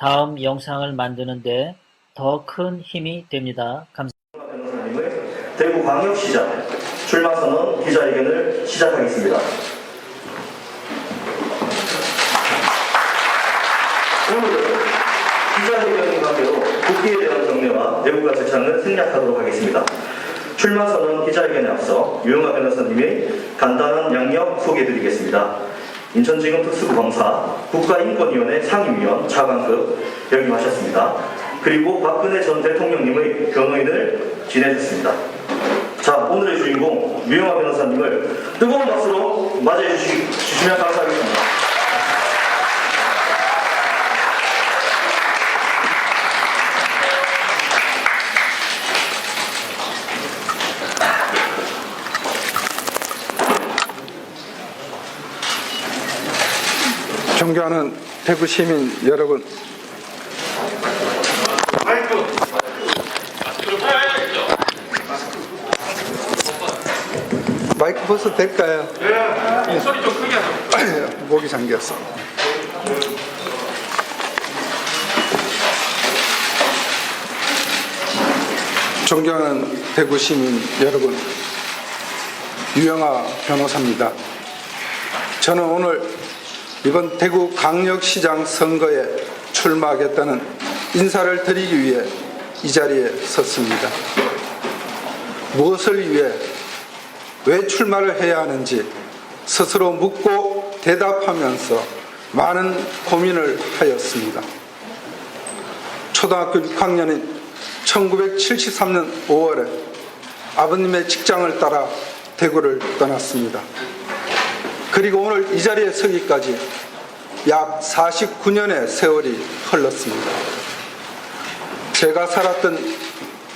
다음 영상을 만드는데 더 큰 힘이 됩니다. 감사합니다. 변호사님의 대구 광역시장 출마선언 기자회견을 시작하겠습니다. 오늘은 기자회견과 함께로 국기에 대한 경례와 내국가 재창을 생략하도록 하겠습니다. 출마선언 기자회견에 앞서 유영아 변호사님의 간단한 양력 소개해드리겠습니다. 인천지검 특수부 검사 국가인권위원회 상임위원 차관급 역임하셨습니다. 그리고 박근혜 전 대통령님의 변호인을 지내셨습니다. 자, 오늘의 주인공 유영아 변호사님을 뜨거운 박수로 맞이해 주시, 주시면 감사하겠습니다. 존경하는 대구 시민 여러분, 마이크 벗어도 될까요? 네, 소리 좀 크게 하세요. 목이 잠겼어. 존경하는 대구 시민 여러분, 유영아 변호사입니다. 저는 오늘 이번 대구 강력시장 선거에 출마하겠다는 인사를 드리기 위해 이 자리에 섰습니다. 무엇을 위해 왜 출마를 해야 하는지 스스로 묻고 대답하면서 많은 고민을 하였습니다. 초등학교 6학년인 1973년 5월에 아버님의 직장을 따라 대구를 떠났습니다. 그리고 오늘 이 자리에 서기까지 약 49년의 세월이 흘렀습니다. 제가 살았던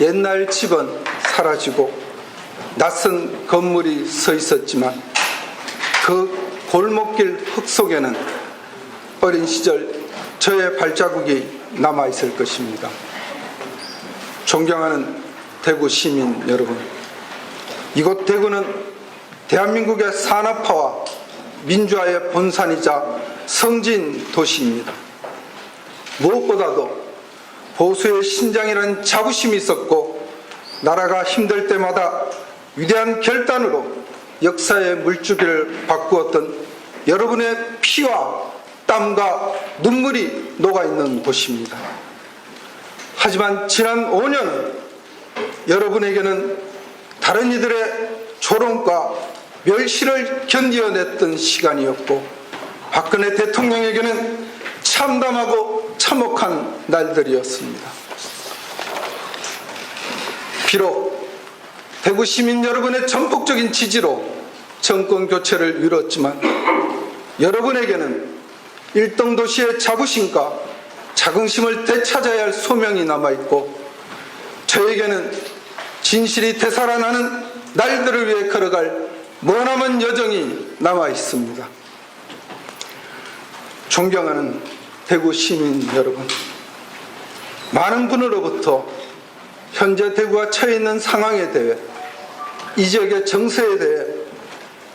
옛날 집은 사라지고 낯선 건물이 서 있었지만 그 골목길 흙 속에는 어린 시절 저의 발자국이 남아 있을 것입니다. 존경하는 대구 시민 여러분, 이곳 대구는 대한민국의 산업화와 민주화의 본산이자 성진 도시입니다. 무엇보다도 보수의 신장이라는 자부심이 있었고 나라가 힘들 때마다 위대한 결단으로 역사의 물줄기를 바꾸었던 여러분의 피와 땀과 눈물이 녹아있는 곳입니다. 하지만 지난 5년 여러분에게는 다른 이들의 조롱과 멸시를 견디어냈던 시간이었고 박근혜 대통령에게는 참담하고 참혹한 날들이었습니다. 비록 대구 시민 여러분의 전폭적인 지지로 정권 교체를 이뤘지만 여러분에게는 일등 도시의 자부심과 자긍심을 되찾아야 할 소명이 남아있고 저에게는 진실이 되살아나는 날들을 위해 걸어갈 머나먼 여정이 남아 있습니다. 존경하는 대구 시민 여러분, 많은 분으로부터 현재 대구가 처해 있는 상황에 대해 이 지역의 정세에 대해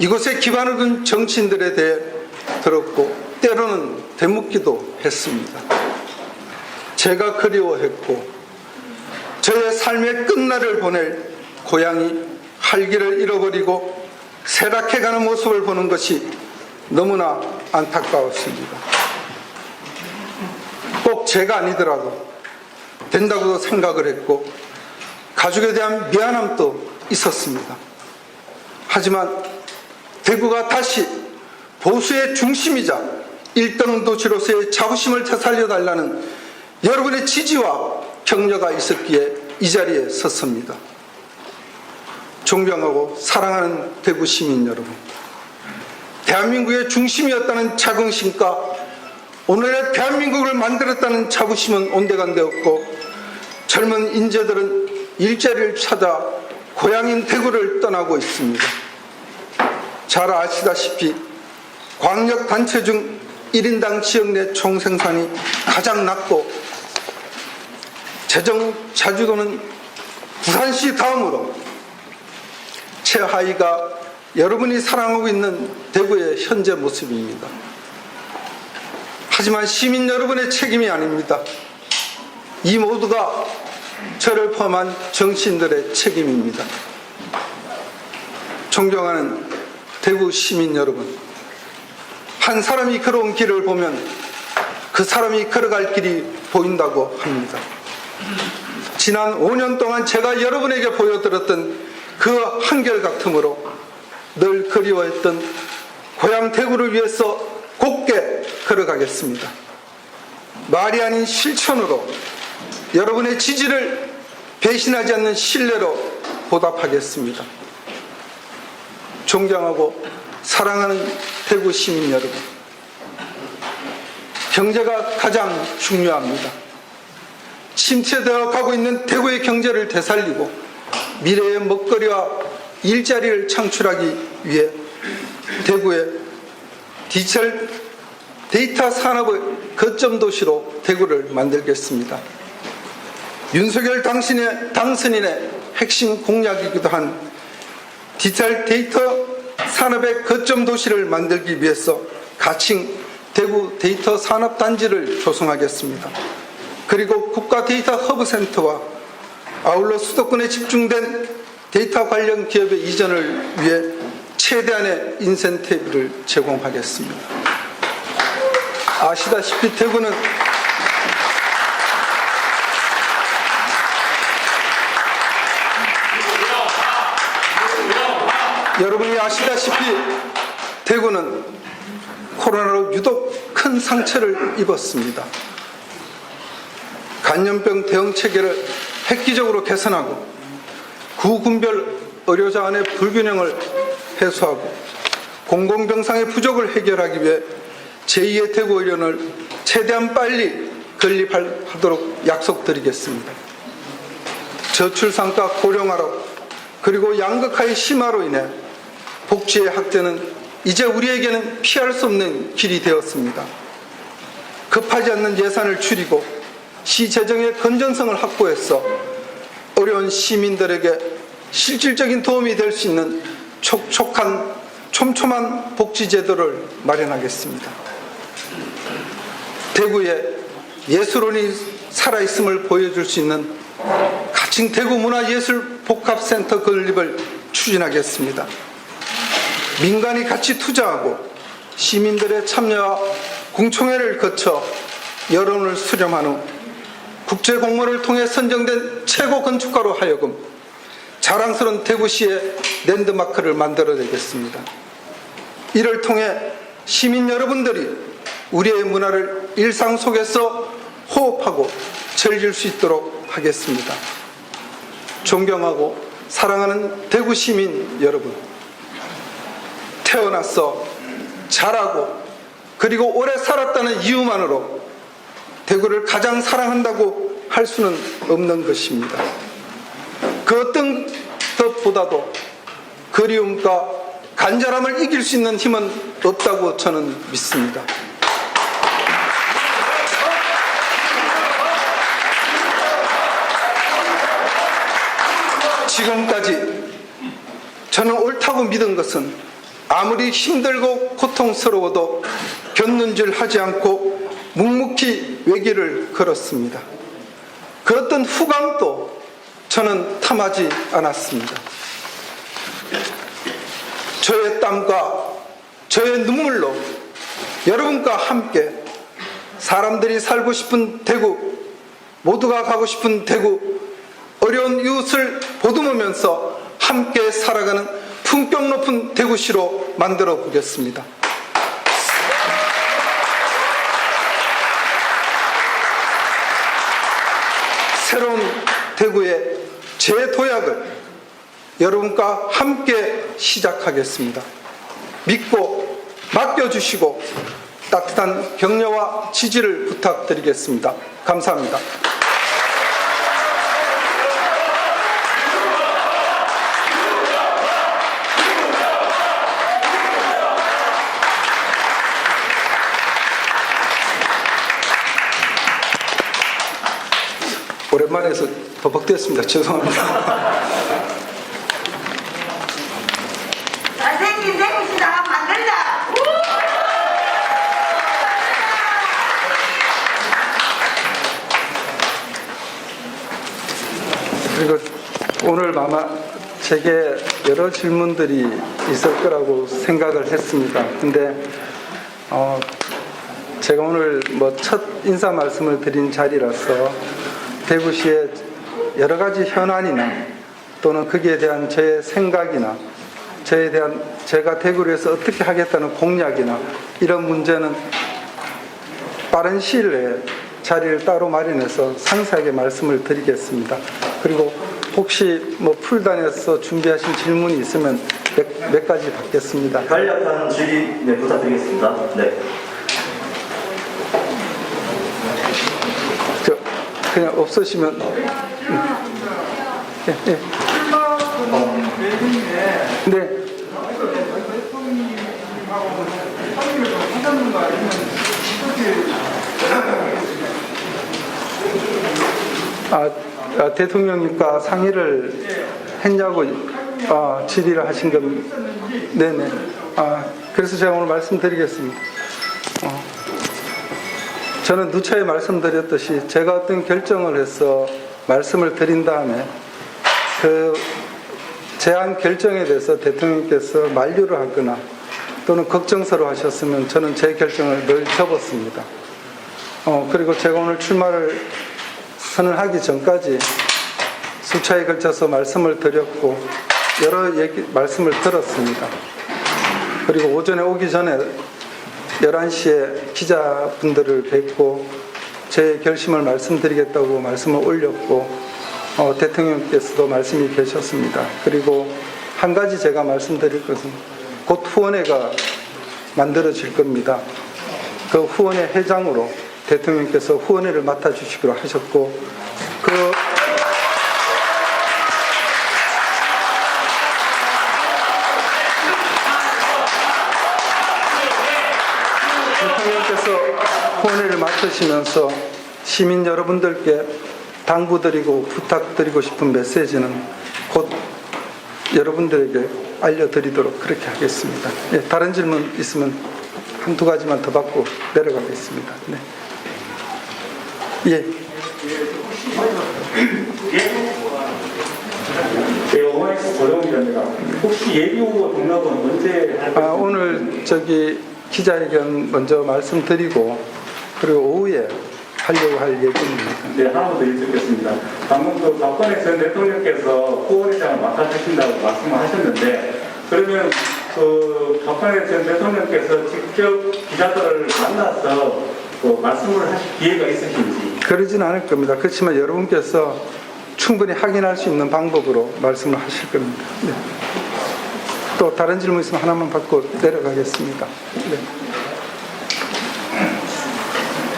이곳에 기반을 둔 정치인들에 대해 들었고 때로는 되묻기도 했습니다. 제가 그리워했고 저의 삶의 끝날을 보낼 고향이 활기를 잃어버리고 쇠락해가는 모습을 보는 것이 너무나 안타까웠습니다. 꼭 제가 아니더라도 된다고도 생각을 했고 가족에 대한 미안함도 있었습니다. 하지만 대구가 다시 보수의 중심이자 일등 도시로서의 자부심을 되살려 달라는 여러분의 지지와 격려가 있었기에 이 자리에 섰습니다. 존경하고 사랑하는 대구 시민 여러분, 대한민국의 중심이었다는 자긍심과 오늘의 대한민국을 만들었다는 자부심은 온데간데없고 젊은 인재들은 일자리를 찾아 고향인 대구를 떠나고 있습니다. 잘 아시다시피 광역단체 중 1인당 지역 내 총생산이 가장 낮고 재정 자주도는 부산시 다음으로 최하위가 여러분이 사랑하고 있는 대구의 현재 모습입니다. 하지만 시민 여러분의 책임이 아닙니다. 이 모두가 저를 포함한 정치인들의 책임입니다. 존경하는 대구 시민 여러분, 한 사람이 걸어온 길을 보면 그 사람이 걸어갈 길이 보인다고 합니다. 지난 5년 동안 제가 여러분에게 보여드렸던 그 한결같음으로 늘 그리워했던 고향 대구를 위해서 곱게 걸어가겠습니다. 말이 아닌 실천으로 여러분의 지지를 배신하지 않는 신뢰로 보답하겠습니다. 존경하고 사랑하는 대구 시민 여러분. 경제가 가장 중요합니다. 침체되어 가고 있는 대구의 경제를 되살리고 미래의 먹거리와 일자리를 창출하기 위해 대구의 디지털 데이터 산업의 거점 도시로 대구를 만들겠습니다. 윤석열 당신의 당선인의 핵심 공약이기도 한 디지털 데이터 산업의 거점 도시를 만들기 위해서 가칭 대구 데이터 산업 단지를 조성하겠습니다. 그리고 국가 데이터 허브 센터와 아울러 수도권에 집중된 데이터 관련 기업의 이전을 위해 최대한의 인센티브를 제공하겠습니다. 아시다시피 대구는 여러분이 아시다시피 대구는 코로나로 유독 큰 상처를 입었습니다. 간염병 대응 체계를 획기적으로 개선하고 구군별 의료자원의 불균형을 해소하고 공공병상의 부족을 해결하기 위해 제2의 대구 의료원을 최대한 빨리 건립하도록 약속드리겠습니다. 저출산과 고령화로 그리고 양극화의 심화로 인해 복지의 확대는 이제 우리에게는 피할 수 없는 길이 되었습니다. 급하지 않는 예산을 줄이고 시 재정의 건전성을 확보해서 어려운 시민들에게 실질적인 도움이 될 수 있는 촉촉한 촘촘한 복지 제도를 마련하겠습니다. 대구에 예술원이 살아있음을 보여줄 수 있는 가칭 대구 문화예술 복합센터 건립을 추진하겠습니다. 민간이 같이 투자하고 시민들의 참여와 공청회를 거쳐 여론을 수렴한 후 국제 공모를 통해 선정된 최고 건축가로 하여금 자랑스러운 대구시의 랜드마크를 만들어내겠습니다. 이를 통해 시민 여러분들이 우리의 문화를 일상 속에서 호흡하고 즐길 수 있도록 하겠습니다. 존경하고 사랑하는 대구 시민 여러분. 태어나서 자라고 그리고 오래 살았다는 이유만으로 대구를 가장 사랑한다고 할 수는 없는 것입니다. 그 어떤 것보다도 그리움과 간절함을 이길 수 있는 힘은 없다고 저는 믿습니다. 지금까지 저는 옳다고 믿은 것은 아무리 힘들고 고통스러워도 견눈 줄 하지 않고 묵묵히 외길을 걸었습니다. 그 어떤 후광도 저는 탐하지 않았습니다. 저의 땀과 저의 눈물로 여러분과 함께 사람들이 살고 싶은 대구, 모두가 가고 싶은 대구, 어려운 이웃을 보듬으면서 함께 살아가는 품격 높은 대구시로 만들어 보겠습니다. 새로운 대구의 재도약을 여러분과 함께 시작하겠습니다. 믿고 맡겨주시고 따뜻한 격려와 지지를 부탁드리겠습니다. 감사합니다. 오랜만에 해 도박되었습니다. 죄송합니다. 그리고 오늘 아마 제게 여러 질문들이 있을 거라고 생각을 했습니다. 근데 어, 제가 오늘 뭐 첫 인사 말씀을 드린 자리라서 대구시에 여러 가지 현안이나 또는 거기에 대한 저의 생각이나 저에 대한 제가 대구를 위해서 어떻게 하겠다는 공약이나 이런 문제는 빠른 시일 내에 자리를 따로 마련해서 상세하게 말씀을 드리겠습니다. 그리고 혹시 뭐 풀단에서 준비하신 질문이 있으면 몇, 몇 가지 받겠습니다. 간략한 질의 네, 부탁드리겠습니다. 네. 저 그냥 없으시면 네. 아, 아, 대통령님과 상의를 했냐고 아, 질의를 하신 건 네네. 아, 그래서 제가 오늘 말씀드리겠습니다. 어. 저는 누차에 말씀드렸듯이 제가 어떤 결정을 해서 말씀을 드린 다음에 그 제안 결정에 대해서 대통령께서 만류를 하거나 또는 걱정스러워 하셨으면 저는 제 결정을 늘 접었습니다. 어, 그리고 제가 오늘 출마를 선언하기 전까지 수차에 걸쳐서 말씀을 드렸고 여러 얘기, 말씀을 들었습니다. 그리고 오전에 오기 전에 11시에 기자분들을 뵙고 제 결심을 말씀드리겠다고 말씀을 올렸고 어, 대통령께서도 말씀이 계셨습니다. 그리고 한 가지 제가 말씀드릴 것은 곧 후원회가 만들어질 겁니다. 그 후원회 회장으로 대통령께서 후원회를 맡아주시기로 하셨고 그 대통령께서 후원회를 맡으시면서 시민 여러분들께 당부드리고 부탁드리고 싶은 메시지는 곧 여러분들에게 알려드리도록 그렇게 하겠습니다. 예, 다른 질문 있으면 한두 가지만 더 받고 내려가겠습니다. 네. 예. 네, 고용입니다. 혹시 예비 후보 등록은 언제 할 아, 오늘 저기 기자회견 먼저 말씀드리고 그리고 오후에 하려고 할 예정입니다. 네, 하나만 더 여쭙겠습니다. 방금 그 박근혜 전 대통령께서 후원회장을 맡아주신다고 말씀을 하셨는데, 그러면 그 박근혜 전 대통령께서 직접 기자들을 만나서 그 말씀을 하실 기회가 있으신지. 그러진 않을 겁니다. 그렇지만 여러분께서 충분히 확인할 수 있는 방법으로 말씀을 하실 겁니다. 네. 또 다른 질문 있으면 하나만 받고 내려가겠습니다. 네.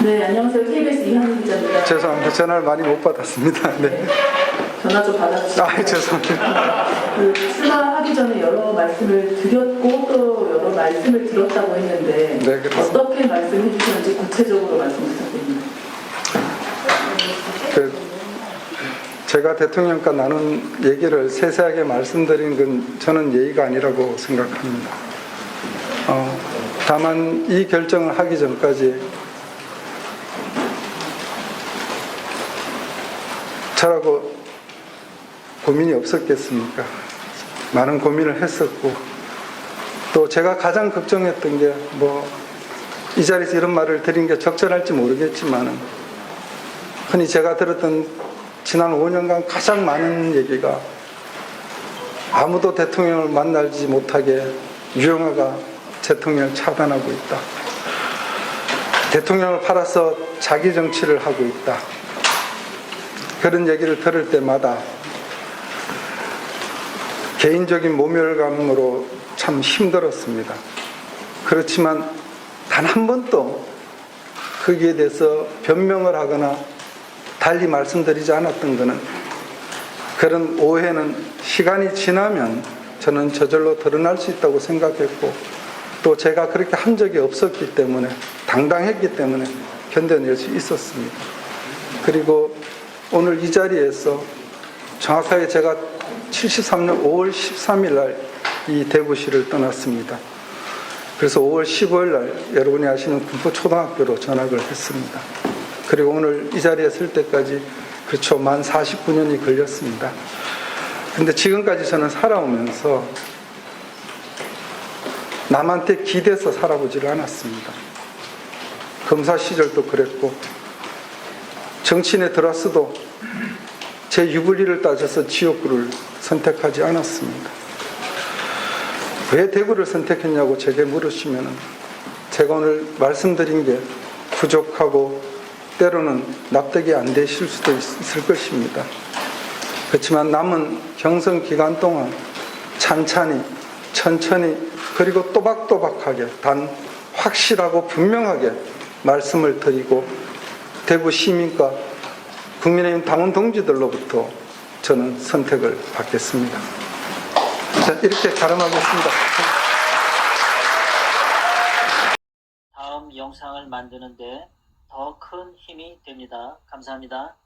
네, 안녕하세요. KBS 이한희 기자입니다. 죄송합니다. 전화를 많이 못 받았습니다. 네. 전화 좀 받아주시고. 아, 죄송합니다. 그 출마하기 전에 여러 말씀을 드렸고 또 여러 말씀을 들었다고 했는데 네, 그렇습니다. 어떻게 말씀해 주셨는지 구체적으로 말씀 부탁드립니다. 그 제가 대통령과 나눈 얘기를 세세하게 말씀드린 건 저는 예의가 아니라고 생각합니다. 어, 다만 이 결정을 하기 전까지 저라고 고민이 없었겠습니까? 많은 고민을 했었고 또 제가 가장 걱정했던 게 뭐 이 자리에서 이런 말을 드린 게 적절할지 모르겠지만은 흔히 제가 들었던 지난 5년간 가장 많은 얘기가 아무도 대통령을 만나지 못하게 유영아가 대통령을 차단하고 있다. 대통령을 팔아서 자기 정치를 하고 있다. 그런 얘기를 들을 때마다 개인적인 모멸감으로 참 힘들었습니다. 그렇지만 단 한 번도 거기에 대해서 변명을 하거나 달리 말씀드리지 않았던 것은 그런 오해는 시간이 지나면 저는 저절로 드러날 수 있다고 생각했고 또 제가 그렇게 한 적이 없었기 때문에 당당했기 때문에 견뎌낼 수 있었습니다. 그리고 오늘 이 자리에서 정확하게 제가 73년 5월 13일 날 이 대구시를 떠났습니다. 그래서 5월 15일 날 여러분이 아시는 군포 초등학교로 전학을 했습니다. 그리고 오늘 이 자리에 설 때까지 그렇죠. 만 49년이 걸렸습니다. 근데 지금까지 저는 살아오면서 남한테 기대서 살아보지를 않았습니다. 검사 시절도 그랬고 정치인에 들어왔어도 제 유불리를 따져서 지역구를 선택하지 않았습니다. 왜 대구를 선택했냐고 제게 물으시면 제가 오늘 말씀드린 게 부족하고 때로는 납득이 안 되실 수도 있을 것입니다. 그렇지만 남은 경선 기간 동안 찬찬히 천천히 그리고 또박또박하게 단 확실하고 분명하게 말씀을 드리고 대구 시민과 국민의힘 당원 동지들로부터 저는 선택을 받겠습니다. 자, 이렇게 가름하겠습니다. 다음 영상을 만드는데 더 큰 힘이 됩니다. 감사합니다.